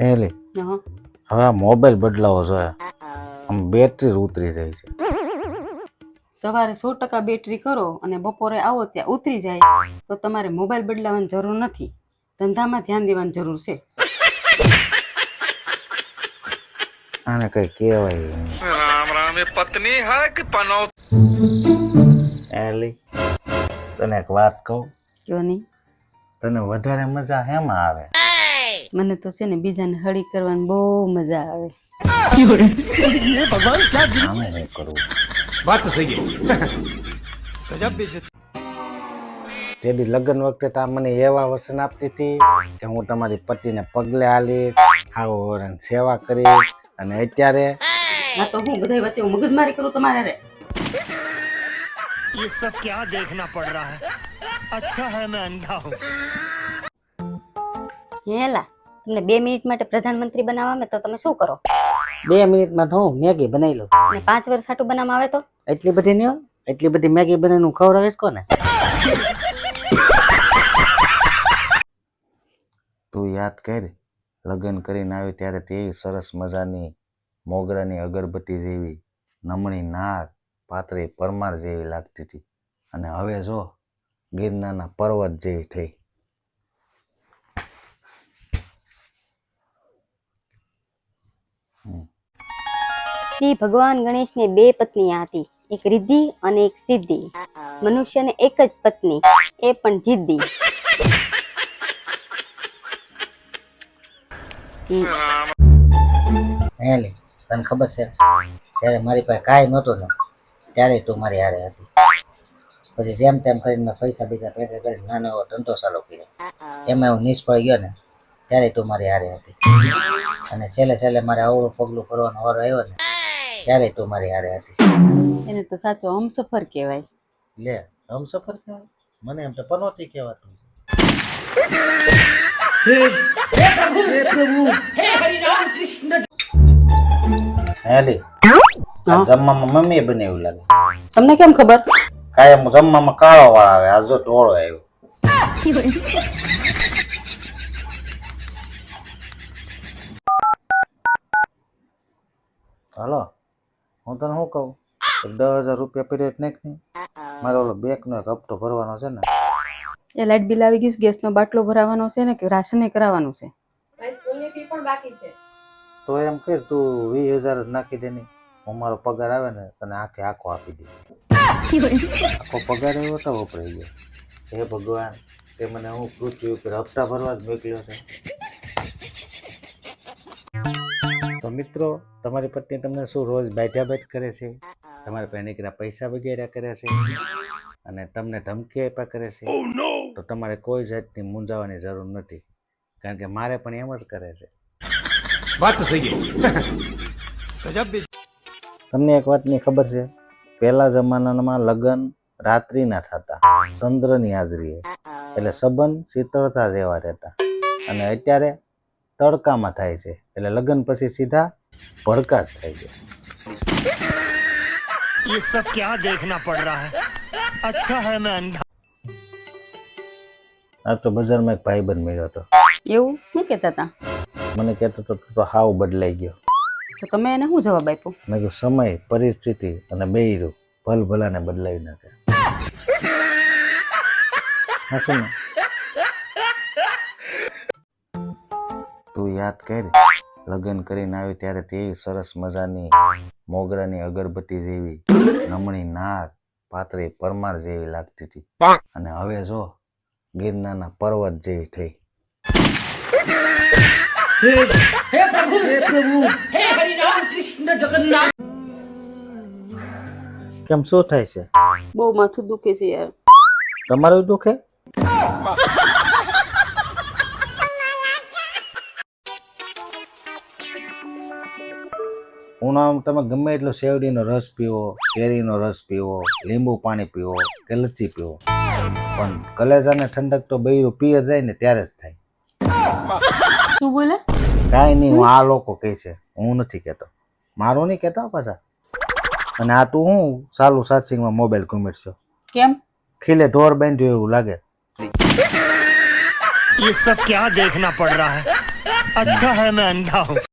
હેલી. હવે આ મોબાઈલ બદલાવો છો. આમ બેટરી ઉતરી રહી છે. સવારે સો ટકા બેટરી કરો અને બપોરે આવો ત્યાં ઉતરી જાય તો તમારે મોબાઈલ બદલાવાની જરૂર નથી. ધંધામાં ધ્યાન દેવાની જરૂર છે. આને કઈ કહેવાય રામ રામ પત્ની હા કે પનો એલી તને એક વાત કહું? કયો નહીં? તને વધારે મજા હેમાં આવે? મને તો છે ને બીજાને હળી કરવાની બહુ મજા આવે આમે નહીં કરવું बात तो सही है गजब बेइज्जती તેડી લગ્ન વખતે તા મને એવા વસન આપતી હતી કે હું તમારી પતિને પગલે આલી આવો વરણ સેવા કરી અને અત્યારે હા તો હું બધા વચ્ચે હું મગજમારી કરું તમારે હારે? ये सब क्या देखना पड़ रहा है अच्छा है मैं अंधा हूँ હેલા તમને બે મિનિટ માટે પ્રધાનમંત્રી બનાવવા આવે તો તમે શું કરો? બે મિનિટમાં તો હું મેગી બનાવી લઉં. અને પાંચ વર્ષ હાટું બનાવવા આવે તો? એટલી બધી નહીં હોય એટલી બધી મેગી બનાવીને હું ખવડાવીશ કોને? તું યાદ કર લગ્ન કરીને આવી ત્યારે તેવી સરસ મજાની મોગરાની અગરબત્તી જેવી નમણી નાક પાતળી પરમાર જેવી લાગતી હતી. અને હવે જો ગિરનારના પર્વત જેવી થઈ. શ્રી ભગવાન ગણેશને બે પત્ની હતી એક રિદ્ધિ અને એક સિદ્ધિ. મનુષ્યને એક જ પત્ની એ પણ જિદ્દી. હેલી તને ખબર છે જ્યારે મારી પાસે કાંઈ નહોતું ને ત્યારે તું મારી હારે હતી. પછી જેમ તેમ કરીને મેં પૈસા બીજા ભેગા કરીને નાનો એવો ધંધો ચાલુ કર્યો. એમાં હું નિષ્ફળ ગયો ને ત્યારે તું મારી હારે હતી અને છેલ્લે છેલ્લે મારે અવળું પગલું કરવાનો વારો આવ્યો ને ત્યારે તું મારી હારે હતી એને તો સાચો હમસફર કહેવાય લે હમસફર કહેવાય મને એમ તો પનોતી કહેવાતું હેલી જમવામાં મમ્મી બનાવ્યું લાગે તમને કેમ ખબર કાયમ જમવામાં કાળો વાળ આવે આ જો ઢોળો આવ્યો હાલો હું તને શું કહું? દસ હજાર રૂપિયા પીરિયડ નાખ નહીં મારે ઓલો બેંકનો એક હપ્તો ભરવાનો છે ને. એ લાઇટ બિલ આવી ગયું ગેસનો બાટલો ભરાવાનો છે ને કે રાશન કરાવવાનું છે? તો એમ કે તું વીસ હજાર નાખી દે નહીં હું મારો પગાર આવે ને તને આખે આખો આપી દે આખો પગાર એવો તો વપરાઈ ગયો. હે ભગવાન તે મને હું પૃથ્વી ઉપર હપ્તા ભરવા જ મોકલ્યો છે. મિત્રો તમારી પત્ની તમને શું રોજ બેઠા બેઠ કરે છે? તમારા પહેરીકના પૈસા વગેરે કરે છે? અને તમને ધમકી આપ્યા કરે છે? Oh, તો તમારે કોઈ જાતની મૂંઝાવાની જરૂર નથી. કારણ કે મારે પણ એમ જ કરે છે. વાત થઈ ગઈ. તમને એક વાતની ખબર છે? પહેલા જમાનામાં લગ્ન રાત્રિના થતા ચંદ્રની હાજરીએ. એટલે સંબંધ શીતળતા રહેવા રહેતા. અને અત્યારે તડકામાં થાય છે એટલે લગ્ન પછી સીધા ભડકા જ થાય છે ये सब क्या देखना पड़ रहा है अच्छा है मैं अंधा આ તો બજારમાં એક ભાઈબંધ મળ્યો હતો એવું શું કહેતા હતા મને કહેતો હતો તું તો હાવ બદલાઈ ગયો તો તમે એને શું જવાબ આપ્યો મેં કીધું સમય પરિસ્થિતિ અને બેયરું ભલ ભલાને બદલાવી નાખે હા શું ને તું યાદ કર. લગ્ન કરીને આવી ત્યારે તેવી સરસ મજાની મોગરાની અગરબત્તી જેવી નમણી નાક પાતળી પરમાર જેવી લાગતી હતી. અને હવે જો ગિરનારના પર્વત જેવી થઈ. કેમ શું થાય છે? બહુ માથું દુખે છે યાર. તમારું દુખે? ઉનાળામાં તમે ગમે એટલો શેરડીનો રસ પીવો કેરીનો રસ પીવો લીંબુ પાણી પીવો કે લચ્છી પીવો પણ કલેજાને ઠંડક તો બૈરું પીએ જાય ને ત્યારે જ થાય શું બોલે કાંઈ નહીં હું આ લોકો કહે છે હું નથી કહેતો મારું નહીં કહેતા પાછા અને આ તું હું ચાલુ સાર્સિંગમાં મોબાઈલ ઘુમેડશો કેમ ખીલે ઢોર બાંધ્યો એવું લાગે ये सब क्या देखना पड़ रहा है अच्छा है मैं अंधा हूँ